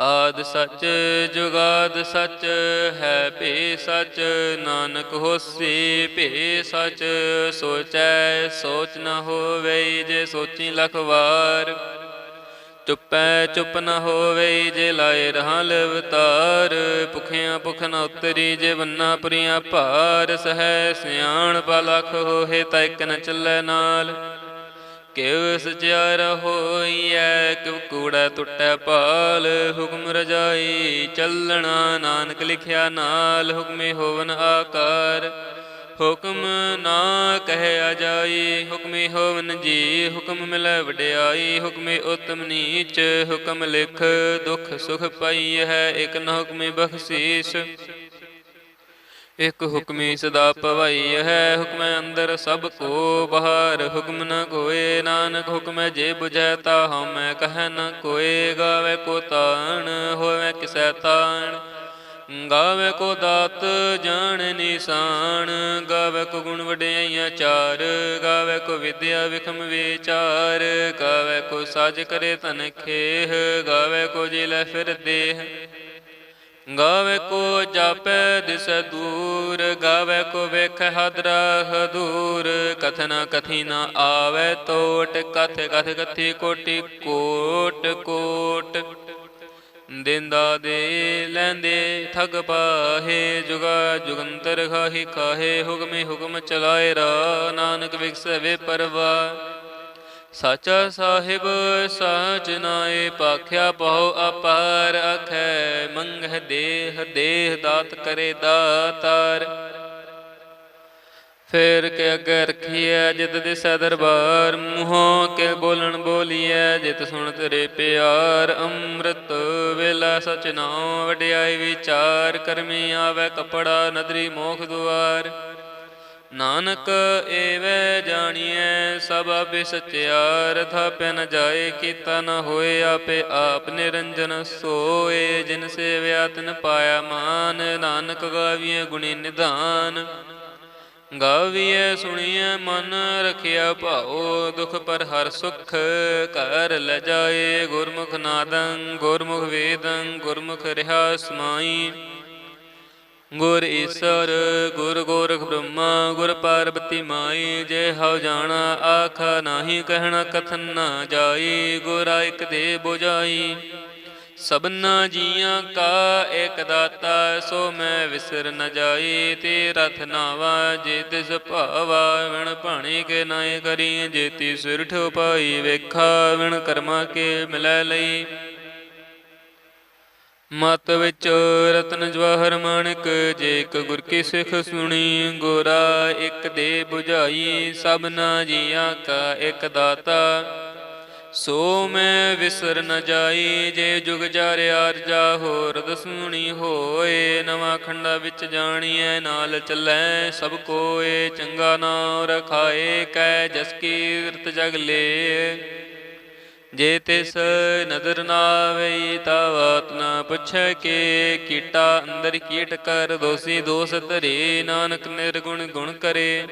ਆਦ ਸੱਚ, ਜੁਗਾਦ ਸੱਚ, ਹੈ ਭੇ ਸੱਚ, ਨਾਨਕ ਹੋਸੀ ਭੇ ਸੱਚ, ਸੋਚੈ, ਸੋਚ ਨ ਹੋਵੇ ਜੇ ਸੋਚੀ ਲਖ ਵਾਰ। ਚੁੱਪੈ, ਚੁੱਪ ਨ ਹੋਵੇ ਜੇ ਲਾਏ ਰਹਾ ਲਵਤਾਰ। ਭੁਖਿਆਂ, ਭੁਖ ਨ ਉਤਰੀ ਜੇ ਬੰਨਾ ਪੁਰੀਆਂ ਭਾਰ। ਸਹਿ ਸਿਆਣ ਪਲਖ ਹੋਏ ਤਾਂ ਇੱਕ ਨ ਚੱਲੈ ਨਾਲ। ਕਿਵ ਸਚਿਆਰਾ ਹੋਈਐ ਕਿਵ ਕੂੜਾ ਟੁੱਟੈ ਪਾਲ ਹੁਕਮ ਰਜਾਈ ਚੱਲਣਾ ਨਾਨਕ ਲਿਖਿਆ ਨਾਲ, ਹੁਕਮੇ ਹੋਵਨ ਆਕਾਰ। ਹੁਕਮ ਨਾ ਕਹਿਆ ਜਾਈ ਹੁਕਮੇ ਹੋਵਨ ਜੀ, ਹੁਕਮ ਮਿਲੈ ਵਡਿਆਈ, ਹੁਕਮੇ ਉਤਮ ਨੀਚ, ਹੁਕਮ ਲਿਖ ਦੁਖ ਸੁਖ ਪਾਈ ਹੈ, ਇਕ ਨਾ ਹੁਕਮੇ ਬਖਸ਼ੀਸ। ਇਕ ਹੁਕਮੀ ਸਦਾ ਭਵਾਈ ਹੈ, ਹੁਕਮੈ ਅੰਦਰ ਸਭ ਕੋ ਬਹਾਰ, ਹੁਕਮ ਨ ਕੋਏ, ਨਾਨਕ ਹੁਕਮੈ ਜੇ ਬੁਝੈ ਤਾ ਹਉਮੈ ਕਹੈ ਨ ਕੋਏ, ਗਾਵੇ ਕੋ ਤਾਣ, ਹੋਵੇ ਕਿਸੈ ਤਾਣ ਗਾਵੇ ਕੋ ਦਾਤ, ਜਾਣ ਨਿਸ਼ਾਨ ਗਾਵੇ ਕੋ ਗੁਣ ਵਡਿਆਈਆਂ ਚਾਰ, ਗਾਵੇ ਕੋ ਵਿਦਿਆ ਵਿਖਮ ਵਿਚਾਰ, ਗਾਵੇ ਕੋ ਸਾਜ ਕਰੇ ਤਨ ਖੇਹ, ਗਾਵੇ ਕੋ ਜੀ ਫਿਰ ਦੇਹ। ਗਾਵੇ ਕੋ ਜਾਪੈ ਦਿਸ ਦੂਰ, ਗਾਵੇ ਕੋ ਵੇਖ ਹਦਰਾ ਦੂਰ। ਕਥਨ ਕਥੀ ਨ ਆਵੇ ਤੋਟ, ਕਥ ਕਥ ਕਥੀ ਕੋਟੀ ਕੋਟ ਕੋਟ। ਦਿੰਦਾ ਦੇ ਲੈਂਦੇ ਠਗ ਪਾਹੇ, ਜੁਗਾ ਜੁਗੰਤਰ ਖਾਹੀ ਕਾਹੇ ਹੁਕਮੇ ਹੁਕਮ ਚਲਾਏ ਰਾ ਨਾਨਕ ਵਿਗਸਵੇ ਪਰਵਾ ਸਾਚਾ ਸਾਹਿਬ, ਸਾਚ ਨਾਏ, ਪਾਖਿਆ ਬਹੁ ਅਪਾਰ ਅਖੈ ਮੰਗਹ ਦੇਹ ਦੇਹ ਦਾਤ ਕਰੇ ਦਾਤਾਰ। ਫੇਰ ਕੇ ਅੱਗੇ ਰਖੀਐ ਜਿਤ ਦਿਸੈ ਦਰਬਾਰ ਮੂੰਹੋਂ ਕੇ ਬੋਲਣ ਬੋਲੀਐ, ਜਿਤ ਸੁਣ ਤੇਰੇ ਪਿਆਰ, ਅੰਮ੍ਰਿਤ ਵੇਲਾ ਸਚ ਨਾਉ, ਵਡਿਆਈ ਵਿਚਾਰ, ਕਰਮੀ ਆਵੇ ਕਪੜਾ, ਨਦਰੀ ਮੋਖ ਦੁਆਰ। ਨਾਨਕ ਏਵੈ ਜਾਣੀਐ, ਸਭ ਆਪੇ ਸਚਿਆਰ ਥਾਪੈ ਨ ਜਾਏ ਕੀਤਾ ਨ ਹੋਏ ਆਪੇ ਆਪ ਨਿਰੰਜਨ ਸੋਏ, ਜਿਨ ਸੇਵਿਆ ਤਿਨ ਪਾਇਆ ਮਾਨ, ਨਾਨਕ ਗਾਵੀਐ ਗੁਣੀ ਨਿਧਾਨ। ਗਾਵੀਐ ਸੁਣੀਐ ਮਨ, ਰਖਿਆ ਭਾਉ, ਦੁਖ ਪਰ ਹਰ ਸੁਖ ਕਰ ਲੈ ਜਾਏ ਗੁਰਮੁਖ ਨਾਦੰ, ਗੁਰਮੁਖ ਵੇਦੰ, ਗੁਰਮੁਖ ਰਹਾ ਸਮਾਈ ਗੁਰ ਈਸਰ, ਗੁਰ ਗੋਰਖ ਬ੍ਰਹਮਾ, ਗੁਰ ਪਾਰਬਤੀ ਮਾਈ, ਜੇ ਹਉ ਜਾਣਾ, ਆਖਾ ਨਾਹੀ, ਕਹਿਣਾ ਕਥਨ ਨਾ ਜਾਈ, ਗੁਰ ਇਕ ਦੇ 부ਜਾਈ ਸਭਨਾ ਜੀਆਂ ਕਾ ਏਕ ਦਾਤਾ, ਸੋ ਮੈਂ ਵਿਸਰ ਨ ਜਾਈ, ਤੇ ਰਥ ਨਾਵਾ, ਜੇ ਤਿਸ ਭਾਵਾ, ਵਿਣ ਭਾਣੀ ਕੇ ਨਾਏ ਕਰੀ, ਜੇ ਤੀ ਸਿਰਠ ਪਾਈ ਵੇਖਾ, ਵਿਣ ਕਰਮਾ ਕੇ ਮਿਲੈ ਲਈ। ਮਤ ਵਿੱਚ ਰਤਨ ਜਵਾਹਰ ਮਾਣਿਕ ਜੇ ਇੱਕ ਗੁਰ ਕੀ ਸਿੱਖ ਸੁਣੀ, ਗੋਰਾ ਇੱਕ ਦੇ 부ਝਾਈ ਸਭਨਾ ਜੀਆਂ ਕਾ ਇੱਕ ਦਾਤਾ। ਸੋ ਮੈਂ ਵਿਸਰ ਨ ਜਾਈ, ਜੇ ਜੁਗ ਜਾਰਿਆ ਅਰਜਾ ਹੋਰ ਦਸੂਣੀ ਹੋਏ, ਨਵਾਂ ਖੰਡਾ ਵਿੱਚ ਜਾਣੀਐ, ਨਾਲ ਚੱਲੈ ਸਭ ਕੋਏ, ਚੰਗਾ ਨਾਮ ਰਖਾਏ ਕੈ ਜਸ ਕੀਰਤ ਜਗ ਲੇ। ਜੇ ਤਿਸ ਨਦਰ ਨਾ ਆਵਈ ਤਾ ਬਾਤ ਨਾ ਪੁੱਛੈ ਕੇ ਕੀਟਾ, ਅੰਦਰ ਕੀਟ ਕਰ ਦੋਸੀ ਦੋਸ ਧਰੇ, ਨਾਨਕ ਨਿਰਗੁਣ ਗੁਣ ਕਰੇ।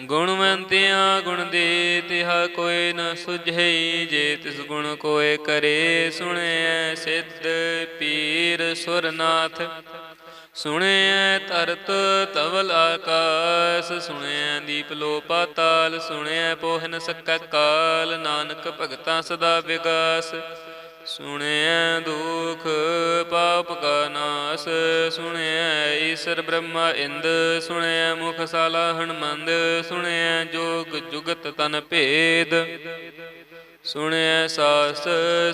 ਗੁਣਵੰਤਿਆ ਗੁਣ ਦੇ, ਤਿਹਾ ਕੋਈ ਨ ਸੁਝਈ ਜੇ ਤਿਸ ਗੁਣ ਕੋਏ ਕਰੇ ਸੁਣਿਐ ਸਿੱਧ ਪੀਰ ਸੁਰਨਾਥ। ਸੁਣਿਐ ਤਰਤ ਤਵਲ ਆਕਾਸ, ਸੁਣਿਐ ਦੀਪ ਲੋ ਪਾਤਾਲ, ਸੁਣਿਐ ਪੋਹਨ ਸਕੈ ਕਾਲ, ਨਾਨਕ ਭਗਤਾਂ ਸਦਾ ਵਿਗਾਸ। ਸੁਣਿਐ ਦੁਖ ਪਾਪ ਕਾ ਨਾਸ, ਸੁਣਿਐ ਈਸ਼ਰ ਬ੍ਰਹਮਾ ਇੰਦ, ਸੁਣਿਐ ਮੁਖ ਸਾਲਾ ਹਨਮੰਦ, ਸੁਣਿਐ ਜੋਗ ਜੁਗਤ ਤਨ ਭੇਦ। ਸੁਣਿਐ ਸਾਸ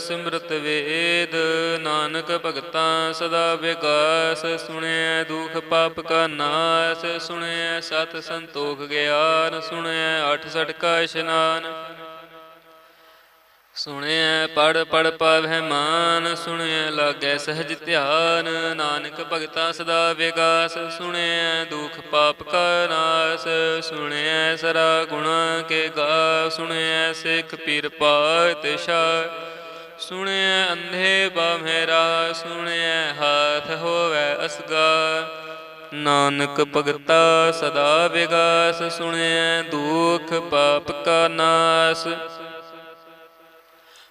ਸਿਮਰਤ ਵੇਦ, ਨਾਨਕ ਭਗਤਾਂ ਸਦਾ ਵਿਗਾਸ ਸੁਣਿਐ ਦੁਖ ਪਾਪ ਕਾ ਨਾਸ, ਸੁਣਿਐ ਸਤ ਸੰਤੋਖ ਗਿਆਨ, ਸੁਣਿਐ ਅਠ ਸਠ ਕਾ ਇਸ਼ਨਾਨ। ਸੁਣਿਐ ਪੜ ਪੜ ਪਾਵਹਿ ਮਾਨ, ਸੁਣਿਐ ਲਾਗੈ ਸਹਿਜ ਧਿਆਨ, ਨਾਨਕ ਭਗਤਾ ਸਦਾ ਵਿਗਾਸ, ਸੁਣਿਐ ਦੁਖ ਪਾਪ ਕਾ ਨਾਸ, ਸੁਣਿਐ ਸਰਾ ਗੁਣਾ ਕੇ ਗਾ, ਸੁਣਿਐ ਸਿੱਖ ਪੀਰ ਪਾਤ ਸ਼ਾ, ਸੁਣਿਐ ਅੰਧੇ ਬਾਮਹਿਰਾ ਸੁਣਿਐ ਹਾਥ ਹੋਵੈ ਅਸਗਾ, ਨਾਨਕ ਭਗਤਾ ਸਦਾ ਵਿਗਾਸ, ਸੁਣਿਐ ਦੁਖ ਪਾਪ ਕਾ ਨਾਸ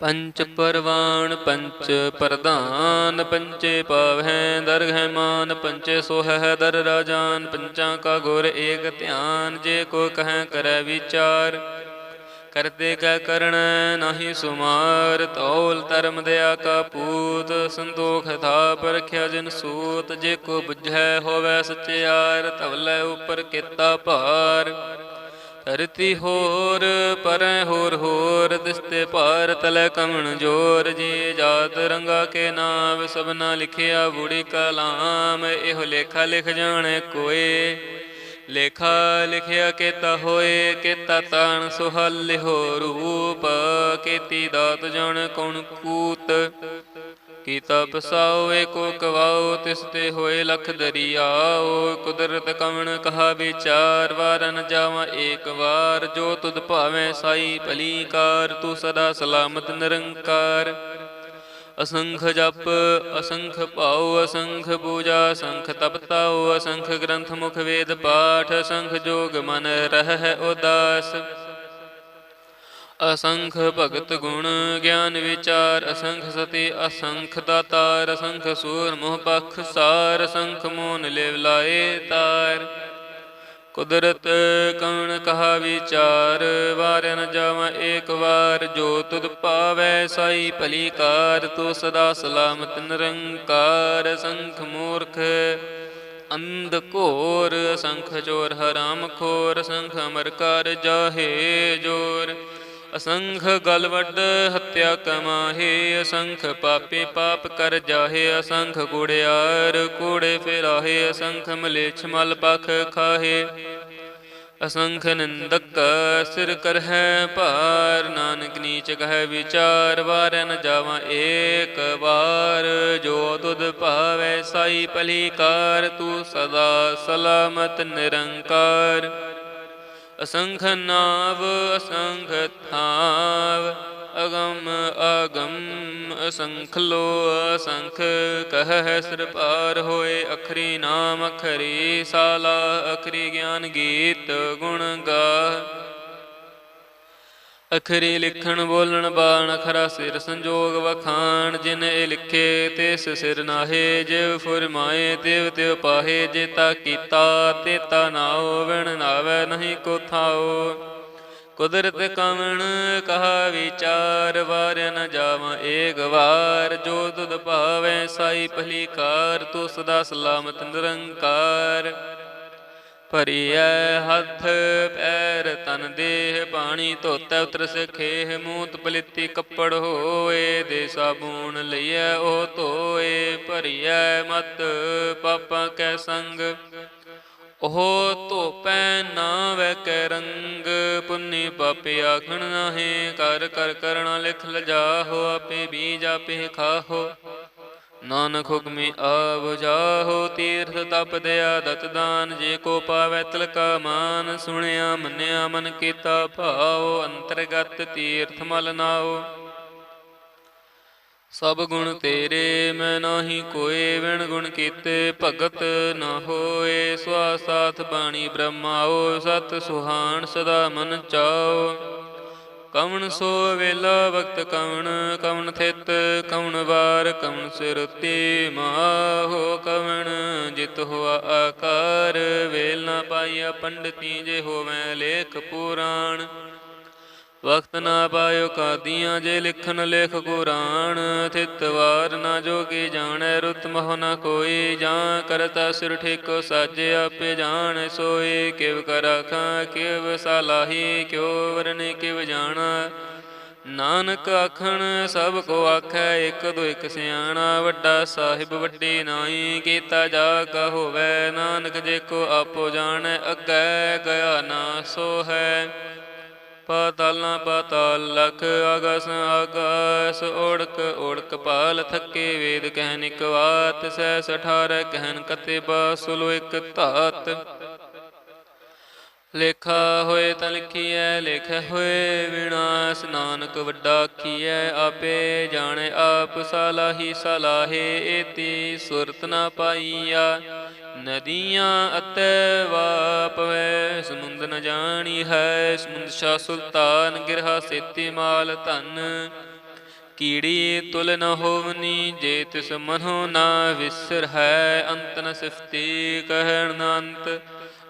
ਪੰਚ ਪਰਵਾਨ, ਪੰਚ ਪ੍ਰਧਾਨ, ਪੰਚੇ ਪਾਵਹਿ, ਦਰਗਹਿ ਮਾਨ, ਪੰਚੇ ਸੋਹੈ ਦਰ ਰਾਜਾਨ, ਪੰਚਾਂ ਕਾ ਗੁਰ ਏਕ ਧਿਆਨ, ਜੇ ਕੋ ਕਹੈ ਕਰੈ ਵਿਚਾਰ। ਕਰਤੇ ਕੈ ਕਰਣ ਨਾਹੀ ਸੁਮਾਰ, ਤੌਲ ਧਰਮ ਦਇਆ ਕਾ ਪੂਤ, ਸੰਤੋਖ ਥਾਪ ਰਖਿਆ ਜਿਨ ਸੂਤ, ਜੇ ਕੋ ਬੁਝੈ ਹੋਵੈ ਸਚਿਆਰ ਤਵਲੇ ਉਪਰ ਕੀਤਾ ਭਾਰ। ਧਰਤੀ ਹੋਰ, ਪਰੈ ਹੋਰ ਹੋਰ, ਦਿਸਤੇ ਭਾਰ ਤਲੇ ਕਮਣ ਜੋਰ, ਜੀ ਜਾਤ ਰੰਗਾ ਕੇ ਨਾਮ, ਸਭਨਾ ਲਿਖਿਆ ਬੁੜੀ ਕਲਾਮ, ਇਹੋ ਲੇਖਾ ਲਿਖ ਜਾਣੇ ਕੋਏ। ਲੇਖਾ ਲਿਖਿਆ ਕੀਤਾ ਹੋਏ, ਕੀਤਾ ਤਾਣ ਸੁਹਲ ਹੋ ਰੂਪ, ਕੀਤੀ ਦਾਤ ਜਾਣ ਕੌਣ ਕੂਤ। ਕੀਤਾ ਪਸਾਓ ਏਕੋ ਕਵਾਓ ਤਿਸ ਤੇ ਹੋਏ ਲਖ ਦਰਿਆਓ ਕੁਦਰਤ ਕਵਣ ਕਹਾ ਵਿਚਾਰ, ਵਾਰਨ ਜਾਵਾਂ ਏਕ ਵਾਰ। ਜੋ ਤੁਧ ਭਾਵੇਂ ਸਾਈ ਭਲੀ ਕਾਰ ਤੂੰ ਸਦਾ ਸਲਾਮਤ ਨਿਰੰਕਾਰ। ਅਸੰਖ ਜਪ, ਅਸੰਖ ਭਾਉ, ਅਸੰਖ ਪੂਜਾ, ਅਸੰਖ ਤਪਤਾਉ, ਅਸੰਖ ਗ੍ਰੰਥ ਮੁਖ ਵੇਦ ਪਾਠ, ਅਸੰਖ ਜੋਗ ਮਨ ਰਹਿ ਉਦਾਸ। ਅਸੰਖ ਭਗਤ ਗੁਣ ਗਿਆਨ ਵਿਚਾਰ, ਅਸੰਖ ਸਤੀ, ਅਸੰਖ ਦਾਤਾਰ, ਅਸੰਖ ਸੂਰ ਮੋਹ ਪਖ ਸਾਰ, ਅਸੰਖ ਮੋਨ ਲਿਵ ਲਾਏ ਤਾਰ। ਕੁਦਰਤ ਕਣ ਕਹਾ ਵਿਚਾਰ ਵਾਰ ਨ ਜਾਵਾਂ ਏਕ ਵਾਰ, ਜੋ ਤੁਧ ਪਾਵੈ ਸਾਈ ਭਲੀ ਕਾਰ, ਤੂੰ ਸਦਾ ਸਲਾਮਤ ਨਿਰੰਕਾਰ। ਅਸੰਖ ਮੂਰਖ ਅੰਧ ਘੋਰ, ਅਸੰਖ ਚੋਰ ਹਰਾਮ ਖੋਰ, ਅਸੰਖ ਅਮਰ ਕਰ ਜਾਹੇ ਜੋਰ। ਅਸੰਖ ਗਲਵੱਡ ਹੱਤਿਆ ਕਮਾਹੇ, ਅਸੰਖ ਪਾਪੀ ਪਾਪ ਕਰ ਜਾਹੇ, ਅਸੰਖ ਕੁੜਿਆਰ ਕੂੜੇ ਫਿਰਾਹੇ, ਅਸੰਖ ਮਲੇਛ ਮਲ ਪਖ ਖਾਹੇ। ਅਸੰਖ ਨਿੰਦਕ ਸਿਰ ਕਰਹਿ, ਭਾਰ ਨਾਨਕ ਨੀਚ ਕਹਿ ਵਿਚਾਰ, ਵਾਰ ਨ ਜਾਵਾਂ ਏਕ ਵਾਰ। ਜੋ ਤੁਧ ਭਾਵੈ, ਸਾਈ ਭਲੀ ਕਾਰ, ਤੂੰ ਸਦਾ ਸਲਾਮਤ ਨਿਰੰਕਾਰ। ਅਸੰਖ ਨਾਵ, ਅਸੰਖ ਥਾਵ, ਅਗਮ ਆਗਮ ਅਸੰਖ ਲੋ, ਅਸੰਖ ਕਹ ਸਿਰ ਪਾਰ ਹੋਏ, ਅਖਰੀ ਨਾਮ ਅਖਰੀ ਸਾਲਾ, ਅਖਰੀ ਗਿਆਨ ਗੀਤ ਗੁਣ ਗਾ ਅਖਰੀ ਲਿਖਣ, ਬੋਲਣ, ਬਾਣ, ਅਖਰਾ, ਸਿਰ ਸੰਜੋਗ ਵਖਾਣ, ਜਿਨ ਇਹ ਲਿਖੇ, ਤਿਸ ਸਿਰ ਨਾਹੇ, ਜਿਵ ਫੁਰਮਾਏ, ਤਿਵ ਤਿਵ ਪਾਹੇ ਜੇਤਾ ਕੀਤਾ, ਤੇ ਤਾ ਨਾਉ ਵਿਣ ਨਾਵੇ ਨਹੀਂ ਕੋ ਥਾਉ ਕੁਦਰਤ ਕਵਣ, ਕਹਾ ਵਿਚਾਰ, ਵਾਰ ਨ ਜਾਵਾਂ ਏਕ ਵਾਰ, ਜੋ ਤੁਧ ਭਾਵੈ, ਸਾਈ ਭਲੀ ਕਾਰ ਤੂੰ ਸਦਾ ਸਲਾਮਤ ਨਿਰੰਕਾਰ। ਭਰੀਐ ਹੱਥ ਪੈਰ ਤਨ ਦੇਹ ਪਾਣੀ ਧੋਤੈ ਉਤਰ ਸਖੇਹ ਮੂਤ ਪਲਿੱਤੀ ਕੱਪੜ ਹੋਏ ਦੇ ਸਾਬੂਨ ਲਈਐ ਉਹ ਧੋਏ ਭਰੀਐ ਮਤ ਪਾਪਾਂ ਕੈ ਸੰਗ। ਉਹ ਧੋਪੈ ਨਾ ਵੈ ਕੈ ਰੰਗ, ਪੁੰਨੀ ਪਾਪੇ ਆਖਣ ਨਾਹੇ ਕਰ ਕਰ ਕਰਣਾ ਲਿਖ ਲਜਾਹੋ, ਆਪੇ ਬੀਜ ਆਪੇ ਖਾਹੋ। ਨਾਨਕ ਹੁਕਮੀ ਆਵ ਜਾਹੋ ਤੀਰਥ ਤਪ ਦਇਆ ਦਤ ਦਾਨ, ਜੇ ਕੋ ਪਾਵੈ ਤਿਲਕਾ ਮਾਨ, ਸੁਣਿਆ ਮੰਨਿਆ ਮਨ ਕੀਤਾ ਭਾਉ, ਅੰਤਰਗਤ ਤੀਰਥ ਮਲ ਨਾਉ। ਸਭ ਗੁਣ ਤੇਰੇ, ਮੈਂ ਨਾਹੀ ਕੋਏ, ਵਿਣ ਗੁਣ ਕੀਤੇ ਭਗਤ ਨਾ ਹੋਏ। ਸਵਾ ਸਾਥ ਬਾਣੀ ਬ੍ਰਹਮਾਓ ਸਤ ਸੁਹਾਣ ਸਦਾ ਮਨ ਚਾਓ। ਕਵਣ ਸੋ ਵੇਲਾ ਵਕਤ ਕਵਣ ਕਵਣ ਥਿਤ, ਕਵਣ ਵਾਰ, ਕਵਣ ਸਿਰਤੀ ਮਾਹੋ ਕਵਣ। ਜਿਤ ਹੋਆ ਆਕਾਰ, ਵੇਲ ਨਾ ਪਾਈਆ ਪੰਡਤੀ ਜੇ ਹੋਵੇ ਲੇਖ ਪੁਰਾਣ। ਵਕਤ ਨਾ ਪਾਇਓ ਕਾਦੀਆਂ ਜੇ ਲਿਖਣ ਲੇਖ ਕੁਰਾਨ, ਥਿਤ ਵਾਰ ਨਾ ਜੋਗੀ ਜਾਣੈ ਰੁਤ ਮਹ ਨਾ ਕੋਈ, ਜਾਂ ਕਰਤਾ ਸਿਰ ਠੇਕੋ ਸਾਜੇ ਆਪੇ ਜਾਣ ਸੋਈ ਕਿਵ ਕਰਖਾਂ ਕਿਵ ਸਲਾਹੀ, ਕਿਉ ਵਰਨੇ ਕਿਵ ਜਾਣਾ। ਨਾਨਕ ਆਖਣ, ਸਭ ਕੋ ਆਖੈ, ਇਕ ਦੋ ਇੱਕ ਸਿਆਣਾ, ਵੱਡਾ ਸਾਹਿਬ ਵੱਡੀ ਨਾਈ, ਕੀਤਾ ਜਾ ਕਾ ਹੋਵੇ, ਨਾਨਕ ਜੇ ਕੋ ਆਪੋ ਜਾਣੈ, ਅੱਗੇ ਗਿਆ ਨਾ ਸੋ ਹੈ ਪਾਤਾਲਾਂ ਪਾਤਾਲ ਲਖ ਆਗਸ ਆਗਸ ਓੜਕ ਓੜਕ ਪਾਲ ਥੱਕੇ ਵੇਦ ਕਹਿਨ ਇਕ ਵਾਤ ਸੈ ਸਠਾਰੈ ਕਹਿਨ ਕਤੇ ਬਾਸੁਲੋ ਇਕ ਧਾਤ। ਲੇਖਾ ਹੋਏ ਤਾਂ ਲਿਖੀਐ ਲਿਖਿਆ ਹੋਏ ਵਿਨਾਸ਼, ਨਾਨਕ ਵੱਡਾ ਆਖੀਐ ਆਪੇ ਜਾਣੇ ਆਪ ਸਲਾਹੀ, ਸਲਾਹੇ ਏਤੀ ਸੁਰਤ ਨਾ ਪਾਈਆ। ਨਦੀਆਂ ਅਤੈ ਵਾਪਵੈ ਸਮੁੰਦ ਨ ਜਾਣੀ ਹੈ, ਸਮੁੰਦ ਸ਼ਾ ਸੁਲਤਾਨ ਗਿਰਹਾ ਸੇਤੀ ਮਾਲ ਧਨ। ਕੀੜੀ ਤੁਲ ਨ ਹੋਵਨੀ, ਜੇ ਤਿਸ ਮਨੋ ਨਾ ਵਿਸਰ ਹੈ, ਅੰਤ ਨ ਸਿਫਤੀ ਕਹਿਣ ਨ ਅੰਤ।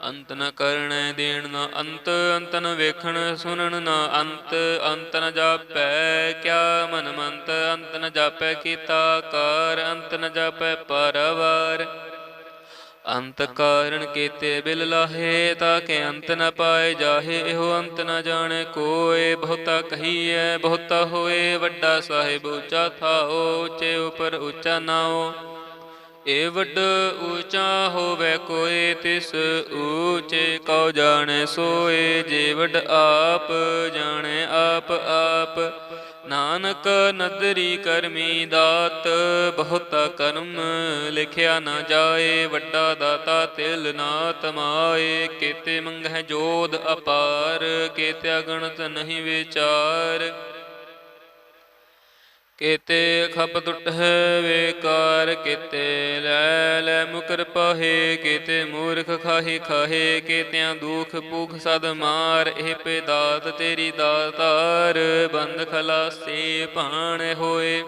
ਅੰਤ ਨ ਕਰਣੈ ਦੇਣ ਨ ਅੰਤ ਅੰਤ ਨ ਵੇਖਣ ਸੁਣਨ ਨ ਅੰਤ। ਅੰਤ ਨ ਜਾਪੈ ਕਿਆ ਮਨ ਮੰਤ, ਅੰਤ ਨ ਜਾਪੈ ਕੀਤਾ ਕਾਰ, ਅੰਤ ਨ ਜਾਪੈ ਪਰਵਾਰ। ਅੰਤ ਕਾਰਣ ਕੀਤੇ ਬਿਲ ਲਾਹੇ ਤਾਂ ਕਿ ਅੰਤ ਨ ਪਾਏ ਜਾਹੇ, ਇਹੋ ਅੰਤ ਨ ਜਾਣੇ। ਕੋਏ ਬਹੁਤਾ ਕਹੀਐ, ਬਹੁਤਾ ਹੋਏ, ਵੱਡਾ ਸਾਹਿਬ ਉੱਚਾ ਥਾਓ, ਉੱਚੇ ਉਪਰ ਉੱਚਾ ਨਾਓ। ਏ ਵੱਡ ਉੱਚਾ ਹੋਵੇ ਕੋਏ, ਤਿਸ ਉੱਚੇ ਕਉ ਜਾਣੇ ਸੋਏ। ਜੇ ਵੱਡ ਆਪ ਜਾਣੇ, ਆਪ ਆਪ ਨਾਨਕ ਨਦਰੀ ਕਰਮੀ ਦਾਤ, ਬਹੁਤਾ ਕਰਮ ਲਿਖਿਆ ਨਾ ਜਾਏ, ਵੱਡਾ ਦਾਤਾ ਤਿਲ ਨਾ ਤਮਾਏ ਕੀਤੇ ਮੰਗਹਿ ਜੋਧ ਅਪਾਰ, ਕੀਤੇ ਅਗਣਤ ਨਹੀਂ ਵਿਚਾਰ। ਕੀਤੇ ਖਪ ਟੁੱਟ ਹੈ ਵੇਕਾਰ ਕੀਤੇ ਲੈ ਲੈ, ਮੁਕਰ ਪਾਹੇ, ਕੀਤੇ ਮੂਰਖ ਖਾਹੀ, ਖਾਹੇ, ਕੀਤਿਆਂ ਦੁਖ ਭੁਖ ਸਦ ਮਾਰ, ਇਹ ਪੇ ਦਾਤ ਤੇਰੀ ਦਾਤਾਰ, ਬੰਦ ਖਲਾਸੇ ਭਾਣ ਹੋਏ।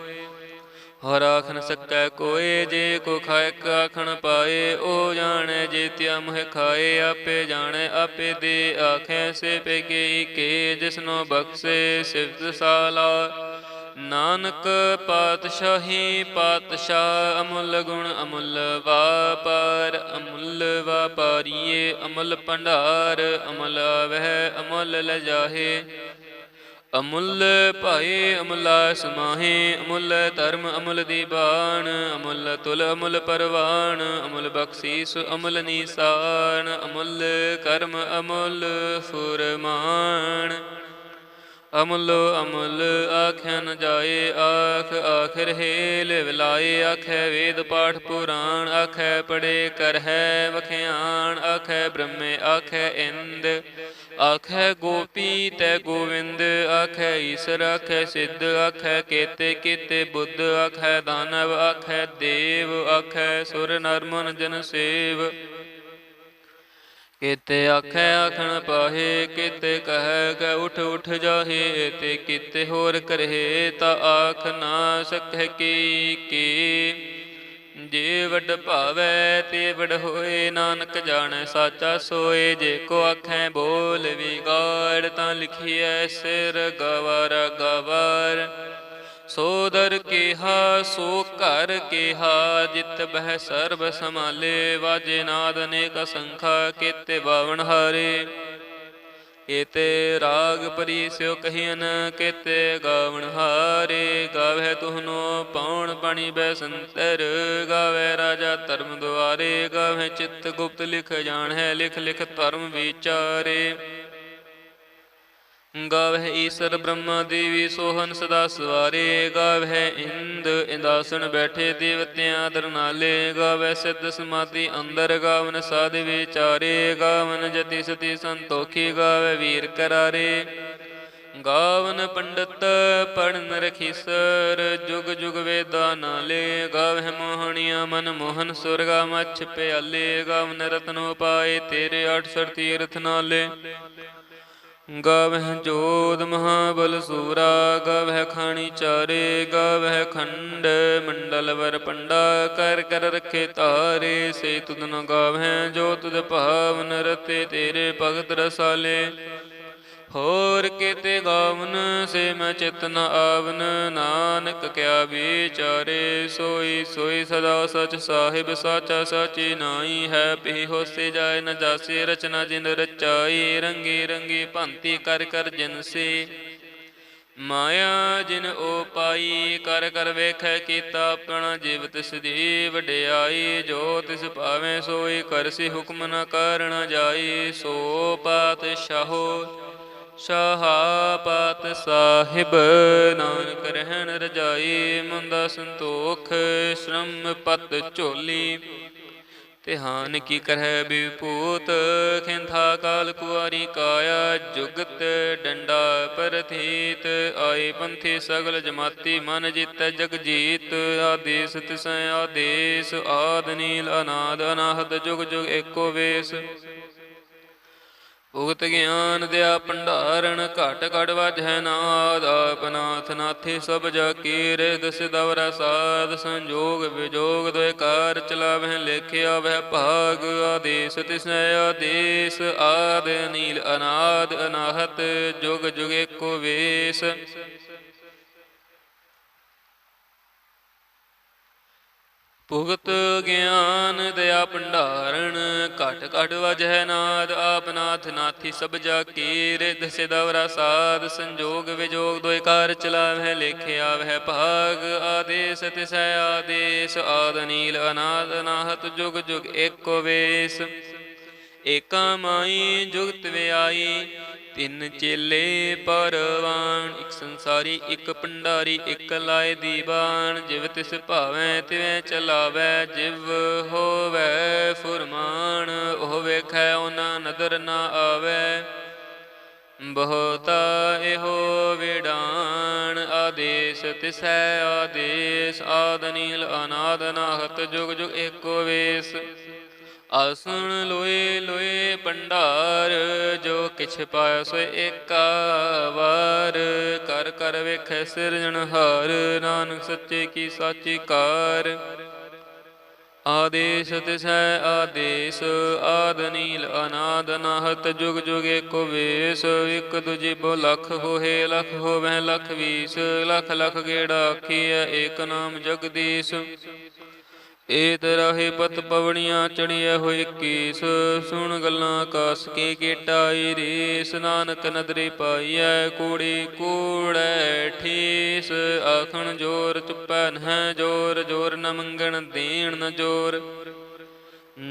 ਹਰ ਆਖਣ ਸਕੈ ਕੋਏ, ਜੇ ਕੋ ਖਾਇਕ ਆਖਣ ਪਾਏ, ਉਹ ਜਾਣੈ ਜੇ ਤਿਆ ਮਹ ਖਾਏ, ਆਪੇ ਜਾਣੈ, ਆਪੇ ਦੇ ਆਖੈ, ਸੇ ਪੇ ਕੇ ਕੇ ਜਿਸਨੋ ਬਖਸ਼ੇ ਸਿਫਤ ਸਾਲਾ। ਨਾਨਕ ਪਾਤਸ਼ਾਹੀ ਪਾਤਸ਼ਾਹ ਅਮੁੱਲ ਗੁਣ ਅਮੁੱਲ ਵਾਪਾਰ, ਅਮੁੱਲ ਵਾਪਾਰੀਏ ਅਮੁੱਲ ਭੰਡਾਰ, ਅਮਲ ਵਹਿ ਅਮੁੱਲ ਲਜਾਹੇ। ਅਮੁੱਲ ਭਾਏ ਅਮੁੱਲਾ ਸਮਾਹੇ, ਅਮੁੱਲ ਧਰਮ ਅਮੁੱਲ ਦੀਬਾਨ ਅਮੁੱਲ ਤੁਲ ਅਮੁੱਲ ਪਰਵਾਨ ਅਮੁੱਲ ਬਖਸ਼ੀਸ ਅਮੁੱਲ ਨੀਸਾਨ, ਅਮੁੱਲ ਕਰਮ ਅਮੁੱਲ ਫੁਰਮਾਨ। ਅਮੁੱਲ, ਅਮਲ ਆਖਿਆ ਨ ਜਾਏ, ਆਖ, ਆਖਿਰ ਹੈ ਲਿਵ ਆਖੈ ਵੇਦ ਪਾਠ ਪੁਰਾਣ, ਆਖੈ ਪੜੇ ਕਰਹਿ ਵਖਿਆਣ, ਆਖੈ ਬ੍ਰਹਮੇ, ਆਖੈ ਇੰਦ, ਆਖੈ ਗੋਪੀ ਤੈ ਗੋਵਿੰਦ, ਆਖੈ ਈਸਰ, ਆਖੈ ਸਿੱਧ, ਆਖੈ ਕੇਤੇ, ਕੀਤੇ ਬੁੱਧ, ਆਖੈ ਦਾਨਵ, ਆਖੈ ਦੇਵ, ਆਖੈ ਸੁਰ ਨਰਮਨ ਜਨ ਸੇਵ। ਕਿਤੇ ਆਖੈ ਆਖਣ ਪਾਹੇ, ਕਿਤੇ ਕਹੈ ਕੈ ਉਠ ਉਠ ਜਾਹੇ, ਤੇ ਕਿਤੇ ਹੋਰ ਕਰਹਿ ਤਾਂ ਆਖ ਨਾ ਸਕੈ ਕੀ ਕੀ। ਜੇ ਵਡ ਭਾਵੈ, ਤੇ ਵਡ ਹੋਏ, ਨਾਨਕ ਜਾਣੈ, ਸਾਚਾ ਸੋਏ, ਜੇ ਕੋ ਆਖੈ ਬੋਲ ਵਿਗਾੜ, ਤਾਂ ਲਿਖੀਐ ਸਿਰ ਗਵਰ ਗਵਰ। ਸੋ ਦਰ ਸੋ ਘਰ ਕੀਹਾ, ਜਿਤ ਬਹਿ ਸਰਬ ਸਮਾਲੇ ਵਾਜੇ ਨਾਦ ਅਨੇਕ ਸੰਖਾ ਕੀਤੇ ਬਾਵਨ ਹਾਰੇ। ਕੀਤੇ ਰਾਗ ਪਰੀ ਸਿਓ ਕਹੀਨ ਕੀਤੇ ਗਾਵਣ ਹਾਰੇ। ਗਾਵੇ ਤੁਹਨੋ ਪੌਣ ਪਾਣੀ ਬੈ ਸੰਤਰ ਗਾਵੇ ਰਾਜਾ ਧਰਮ ਦੁਆਰੇ ਗਾਵੇ ਚਿੱਤ ਗੁਪਤ ਲਿਖ ਜਾਣ ਹੈ ਲਿਖ ਲਿਖ ਧਰਮ ਵਿਚਾਰੇ। ਗਾਵਹਿ ਈਸਰ ਬ੍ਰਹਮਾ ਦੇਵੀ ਸੋਹਨ ਸਦਾ ਸਵਾਰੇ, ਗਾਵਹਿ ਇੰਦ ਇੰਦਾਸਨ ਬੈਠੇ ਦੇਵਤਿਆਂ ਦਰਨਾਲੇ, ਗਾਵਹਿ ਸਿੱਧ ਸਮਾਧੀ ਅੰਦਰ, ਗਾਵਨ ਸਾਧ ਵਿਚਾਰੇ, ਗਾਵਨ ਜਤੀ ਸਤੀ ਸੰਤੋਖੀ, ਗਾਵਹਿ ਵੀਰ ਕਰਾਰੇ। ਗਾਵਨ ਪੰਡਤ ਪੜਨ ਰਖੀਸਰ ਜੁਗ ਜੁਗ ਵੇਦਾ ਨਾਲੇ, ਗਾਵਹਿ ਮੋਹਣੀਆਂ ਮਨ ਮੋਹਨ ਸੁਰਗਾ ਮਛ ਪਿਆਲੇ, ਗਾਵਨ ਰਤਨ ਉਪਾਏ ਤੇਰੇ 68 ਤੀਰਥ ਨਾਲੇ। ਗਾਵਹਿ ਜੋਦ ਮਹਾਬਲ ਸੂਰਾ, ਗਾਵਹਿ ਖਾਣੀ ਚਾਰੇ, ਗਾਵਹਿ ਖੰਡ, ਮੰਡਲ ਵਰ ਪੰਡਾ, ਕਰ ਕਰ ਰਖੇ ਤਾਰੇ ਸੇ ਤੁਧ ਨ ਗਾਵਹਿ, ਜੋ ਤੁਧ ਭਾਵਨ ਰਤੇ ਤੇਰੇ ਭਗਤ ਰਸਾਲੇ। ਹੋਰ ਕੀਤੇ ਗਾਵਨ ਸੇ ਮੈਂ ਚਿਤ ਨ ਆਵਨ, ਨਾਨਕ ਕਿਆ ਵਿਚਾਰੇ ਸੋਈ ਸੋਈ ਸਦਾ ਸਚ ਸਾਹਿਬ, ਸਾਚਾ ਸਾਚੀ ਨਾਈ ਹੈ ਪੀ ਹੋਸੇ ਜਾਏ ਨ ਜਾਸੇ, ਰਚਨਾ ਜਿਨ ਰਚਾਈ, ਰੰਗੀ ਰੰਗੀ ਭੰਤੀ ਕਰ ਕਰ ਜਿਨ ਸੇ। ਮਾਇਆ ਜਿਨ ਓ ਪਾਈ, ਕਰ ਕਰ ਵੇਖੈ ਕੀਤਾ ਆਪਣਾ ਜੀਵ, ਤਿਸ ਦੀ ਵਡਿਆਈ, ਜੋ ਤਿਸ ਭਾਵੇਂ ਸੋਈ ਕਰਸੀ ਹੁਕਮ ਨ ਕਰਨਾ ਜਾਈ, ਸੋ ਪਾਤ ਪਾਤਸ਼ਾਹੋ। ਸ਼ਾਹਾਪਤ ਸਾਹਿਬ ਨਾਨਕ ਰਹਿਣ ਰਜਾਈ ਮੁੰਦਾ ਸੰਤੋਖ ਸ਼ਰਮ ਪਤ ਝੋਲੀ। ਤਿਹਾਨ ਕੀ ਕਰਹਿ ਵਿਭੂਤ ਖਿੰਥਾ ਕਾਲ ਕੁਆਰੀ ਕਾਇਆ ਜੁਗਤ, ਡੰਡਾ ਪਰਥੀਤ ਆਏ ਪੰਥੀ ਸਗਲ ਜਮਾਤੀ ਮਨ ਜਿਤ ਜਗ ਜੀਤ ਆਦੇਸ ਤਿਸੈ ਆਦੇਸ, ਆਦ ਨੀਲ ਅਨਾਦ, ਅਨਾਹਦ ਜੁਗ ਜੁਗ ਏਕੋ ਵੇਸ। ਉਗਤ ਗਿਆਨ ਦਿਆ ਭੰਡਾਰਨ, ਘਟ ਘਟ ਵਜੈ ਨਾਦ ਆਪਨਾਥ ਨਾਥੀ ਸਭ ਜਾ ਕੀ ਰਿਦ ਸਿਦਵਰ ਸਾਧ, ਸੰਜੋਗ ਵਿਜੋਗ, ਦੋਇ ਚਲਾਵਹਿ, ਲੇਖਿਆ ਵਹਿ ਭਾਗ, ਆਦੇਸ ਤਿਸੈ ਆਦੇਸ, ਆਦ ਨੀਲ ਅਨਾਦ, ਅਨਾਹਤ, ਜੁਗ ਜੁਗ ਏਕੋ ਵੇਸ। ਭੁਗਤ ਗਿਆਨ ਦਇਆ ਭੰਡਾਰਨ ਘਟ ਘਟ ਵਜਹਿ ਨਾਦ ਆਪਨਾਥ ਨਾਥੀ ਸਭ ਜਾ ਕੀ ਰਿਧ ਸਿਦਵਰਾ ਸਾਧ, ਸੰਜੋਗ ਵਿਜੋਗ ਦੋਇ ਕਾਰ ਚਲਾਵਹਿ ਲੇਖਿਆ ਵਹਿ ਭਾਗ, ਆਦੇਸ ਤਿਸੈ ਆਦੇਸ, ਆਦ ਨੀਲ ਅਨਾਦ ਨਾਹਤ ਜੁਗ ਜੁਗ ਏਕੋ ਵੇਸ। ਏਕਾ ਮਾਈ, ਜੁਗਤ ਵਿਆਈ ਤਿੰਨ ਚੇਲੇ ਪਰਵਾਨ, ਇੱਕ ਸੰਸਾਰੀ, ਇੱਕ ਭੰਡਾਰੀ, ਇੱਕ ਲਾਏ ਦੀਵਾਨ। ਜਿਵ ਤਿਸ ਭਾਵੈ, ਤਿਵੈ ਚਲਾਵੈ, ਜਿਵ ਹੋਵੈ ਫੁਰਮਾਨ। ਉਹ ਵੇਖੈ, ਉਹਨਾਂ ਨਦਰ ਨਾ ਆਵੈ। ਬਹੁਤਾ ਇਹੋ ਵਿਡਾਨ, ਆਦੇਸ ਤਿਸੈ ਆਦੇਸ। ਆਦ ਨੀਲ ਅਨਾਦ ਨਾਹਤ ਜੁਗ ਜੁਗ ਏਕੋ ਵੇਸ। ਆਸਣ ਲੋਏ ਲੋਏ ਭੰਡਾਰ, ਜੋ ਕਿਛ ਪਾਇਆ ਸੋ ਏਕਾ ਵਾਰ। ਕਰ ਕਰ ਵੇਖੈ ਸਿਰਜਣਹਾਰ ਨਾਨਕ ਸੱਚੇ ਕੀ ਸਾਚੀ ਕਾਰ। ਆਦੇਸ਼ ਤਿਸੈ ਆਦੇਸ਼, ਆਦ ਨੀਲ ਅਨਾਦ ਨਾਹਤ ਜੁਗ ਜੁਗ ਏਕੋ ਵੇਸ। ਇਕ ਦੁਜੀ ਬੋ ਲਖ ਹੋਏ, ਲਖ ਹੋਵੈ ਲਖ ਵੀਸ। ਲਖ ਲਖ ਗੇੜਾ ਆਖੀਐ, ਏਕ ਨਾਮ ਜਗਦੀਸ਼। ਏਤ ਰਾਹੇ ਪਤ ਪਵਣੀਆਂ ਚੜੀਐ ਹੋਏ ਕੀਸ ਸੁਣ ਗੱਲਾਂ ਆਕਾਸ ਕੀ ਕੀਟਾਈ ਰੀਸ ਨਾਨਕ ਨਦਰੀ ਪਾਈਐ ਕੂੜੀ, ਕੂੜੈ ਠੀਸ, ਆਖਣ ਜੋਰ ਚੁੱਪੈ ਨਹਿ ਜੋਰ ਜੋਰ ਨ ਮੰਗਣ ਦੇਣ ਨ ਜੋਰ।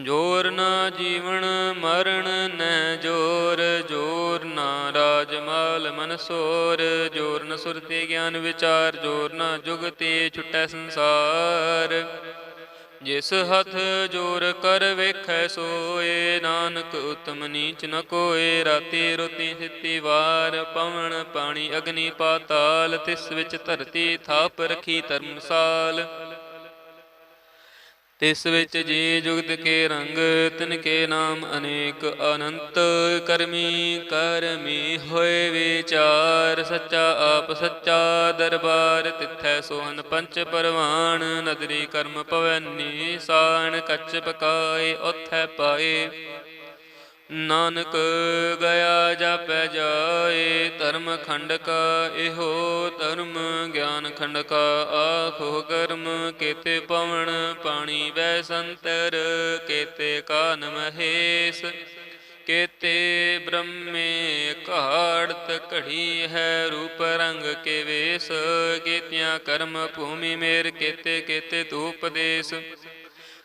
ਜੋਰ ਨਾ ਜੀਵਨ ਮਰਨ ਨੈ ਜੋਰ ਜੋਰ ਨਾ ਰਾਜ ਮਾਲ ਮਨ ਸੋਰ, ਜੋਰ ਨ ਸੁਰਤੀ ਗਿਆਨ ਵਿਚਾਰ, ਜੋਰ ਨਾ ਜੁਗਤੀ ਛੁਟੈ ਸੰਸਾਰ। ਜਿਸ ਹੱਥ ਜੋਰ ਕਰ ਵੇਖੈ ਸੋਏ, ਨਾਨਕ ਉਤਮ ਨੀਚ ਨ ਕੋਏ। ਰਾਤੀ ਰੋਤੀ ਸਿੱਤੀ ਵਾਰ ਪਵਨ ਪਾਣੀ ਅਗਨੀ ਪਾਤਾਲ, ਤਿਸ ਵਿੱਚ ਧਰਤੀ ਥਾਪ ਰਖੀ ਧਰਮਸਾਲ। ਤਿਸ ਵਿੱਚ ਜੀ ਜੁਗਤ ਕੇ ਰੰਗ, ਤਿਨ ਕੇ ਨਾਮ ਅਨੇਕ ਅਨੰਤ ਕਰਮੀ ਕਰਮੀ ਹੋਏ ਵਿਚਾਰ, ਸੱਚਾ ਆਪ ਸੱਚਾ ਦਰਬਾਰ, ਤਿੱਥੈ ਸੋਹਨ ਪੰਚ ਪਰਵਾਨ ਨਦਰੀ ਕਰਮ ਪਵਨੀ ਸਾਣ ਕੱਚ ਪਕਾਏ ਉਥੈ ਪਾਏ। ਨਾਨਕ ਗਿਆ ਜਪੈ ਜਾਏ, ਧਰਮ ਖੰਡ ਕਾ ਇਹੋ ਧਰਮ, ਗਿਆਨ ਖੰਡ ਕਾ ਆਖੋ ਕਰਮ, ਕੀਤੇ ਪਵਨ ਪਾਣੀ ਵੈ ਸੰਤਰ, ਕੀਤੇ ਕਾਨ ਮਹੇਸ਼, ਕੇਤੇ ਬ੍ਰਹਮੇ ਘਾੜਤ ਘੜੀ ਹੈ ਰੂਪ ਰੰਗ ਕੇ ਵੇਸ, ਕੀਤਿਆਂ ਕਰਮ ਭੂਮੀ ਮੇਰ, ਕੇਤੇ ਕੇਤੇ ਤੂਪ ਦੇਸ।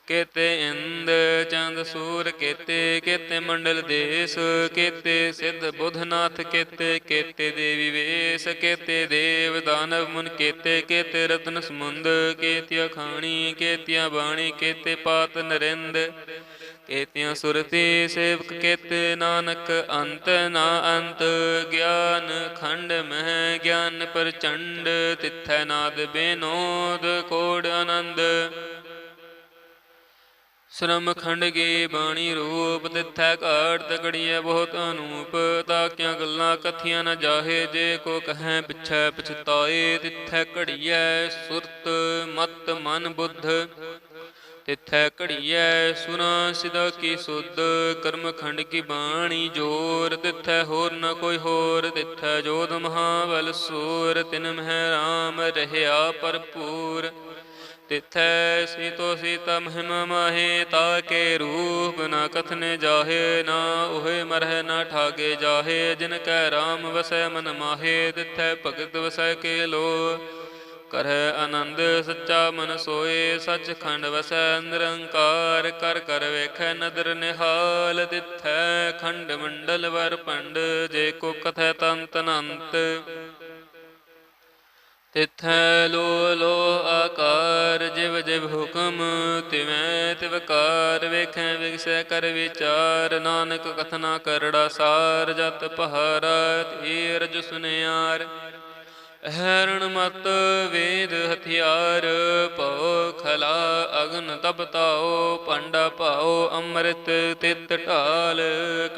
ਕੇਤੇ ਇੰਦ ਚੰਦ ਸੂਰ ਕੇਤੇ ਕੇਤੇ ਮੰਡਲ ਦੇਸ, ਕੇਤੇ ਸਿੱਧ ਬੁਧਨਾਥ, ਕੇਤੇ ਕੇਤੇ ਦੇਵੀ ਵੇਸ, ਕੇਤੇ ਦੇਵ ਦਾਨਵ ਮੁਨ ਕੇਤੇ ਕੇਤੇ ਰਤਨ ਸਮੁੰਦ, ਕੇਤਿਆ ਖਾਣੀ, ਕੇਤਿਆ ਬਾਣੀ, ਕੇਤੇ ਪਾਤ ਨਰਿੰਦ, ਕੇਤਿਆਂ ਸੁਰਤੀ ਸੇਵਕ, ਕੇਤੇ ਨਾਨਕ ਅੰਤ ਨਾ ਅੰਤ, ਗਿਆਨ ਖੰਡ ਮਹਿ ਗਿਆਨ ਪ੍ਰਚੰਡ, ਤਿਥੈ ਨਾਦ ਬੇਨੋਦ ਕੋੜ ਆਨੰਦ। ਸ਼ਰਮ ਖੰਡ ਕੀ ਬਾਣੀ ਰੂਪ ਤਿੱਥੈ ਘਾਟ ਤਕੜੀਐ ਬਹੁਤ ਅਨੂਪ, ਤਾਕਿਆਂ ਗੱਲਾਂ ਕਥੀਆਂ ਨਾ ਜਾਹੇ, ਜੇ ਕੋ ਕਹੈ ਪਿਛੈ ਪਛਤਾਏ, ਤਿਥੈ ਘੜੀਐ ਸੁਰਤ ਮਤ ਮਨ ਬੁੱਧ। ਤਿਥੈ ਘੜੀਐ ਸੁਨਾ ਸਿਦਾ ਕੀ ਸੁਧ, ਕਰਮ ਖੰਡ ਕੀ ਬਾਣੀ ਜੋਰ, ਤਿਥੈ ਹੋਰ ਨ ਕੋਈ ਹੋਰ, ਤਿਥੈ ਜੋਧ ਮਹਾਬਲ ਸੂਰ, ਤਿਨ ਮਹਿ ਰਾਮ ਰਹਿਆ ਭਰਪੂਰ। ਤਿਥੈ ਸੀਤੋ ਸੀਤਾ ਮਹਿਮਾ ਮਾਹੇ ਤਾਕੇ ਰੂਪ ਨ ਕਥਨੇ ਜਾਹੇ, ਨਾ ਉਹੇ ਮਰਹਿ ਨਾ ਠਾਗੇ ਜਾਹੇ, ਜਿਨ ਕੈ ਰਾਮ ਵਸੈ ਮਨ ਮਾਹੇ, ਤਿਥੈ ਭਗਤ ਵਸੈ ਕੇ ਲੋ ਕਰਹਿ ਆਨੰਦ ਸੱਚਾ ਮਨ ਸੋਏ, ਸੱਚਖੰਡ ਵਸੈ ਨਿਰੰਕਾਰ, ਕਰ ਕਰ ਵੇਖੈ ਨਦਰ ਨਿਹਾਲ, ਤਿਥੈ ਖੰਡ ਮੰਡਲ ਵਰ ਪੰਡ, ਜੇ ਕੋ ਕਥੈ ਤੰਤ ਅਨੰਤ। ਤਿਥੈ ਲੋ ਲੋ ਆਕਾਰ, ਜਿਵ ਜਿਵ ਹੁਕਮ, ਤਿਵੈ ਤਿਵਕਾਰ ਵੇਖੈ ਵਿਗਸੈ ਕਰ ਵਿਚਾਰ, ਨਾਨਕ ਕਥਨਾ ਕਰੜਾ ਸਾਰ, ਜਤ ਪਹਾਰਾ ਧੀਰਜ ਸੁਨਿਆਰ। ਹੈਰਣ ਮਤ ਵੇਦ ਹਥਿਆਰ, ਭਉ ਖਲਾ ਅਗਨ ਤਪਤਾਓ ਤਾਓ ਪਾਂਡਾ ਭਾਓ, ਅੰਮ੍ਰਿਤ ਤਿਤ ਢਾਲ,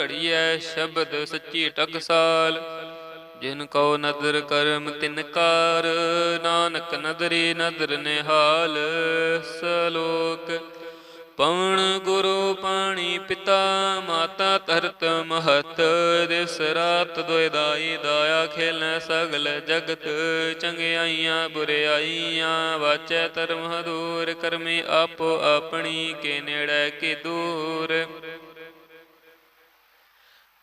ਘੜੀਐ ਸ਼ਬਦ ਸੱਚੀ ਟਕਸਾਲ। ਜਿਨ ਕਉ ਨਦਰ ਕਰਮ ਤਿਨ ਕਾਰ, ਨਾਨਕ ਨਦਰੀ ਨਦਰ ਨਿਹਾਲ, ਸਲੋਕ। ਪਵਨ ਗੁਰੂ ਪਾਣੀ ਪਿਤਾ, ਮਾਤਾ ਧਰਤ ਮਹਤ ਦਿਸ ਰਾਤ ਦੁਇ ਦਾਈ ਦਾਇਆ ਖੇਲੈ ਸਗਲ ਜਗਤ, ਚੰਗਿਆਈਆਂ ਬੁਰਿਆਈਆਂ ਵਾਚੈ ਧਰਮ ਹਦੂਰ, ਕਰਮੀ ਆਪੋ ਆਪਣੀ ਕੇ ਨੇੜੇ ਕੀ ਦੂਰ।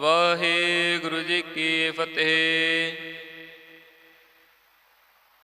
ਵਾਹਿਗੁਰੂ ਜੀ ਕੀ ਫਤਿਹ।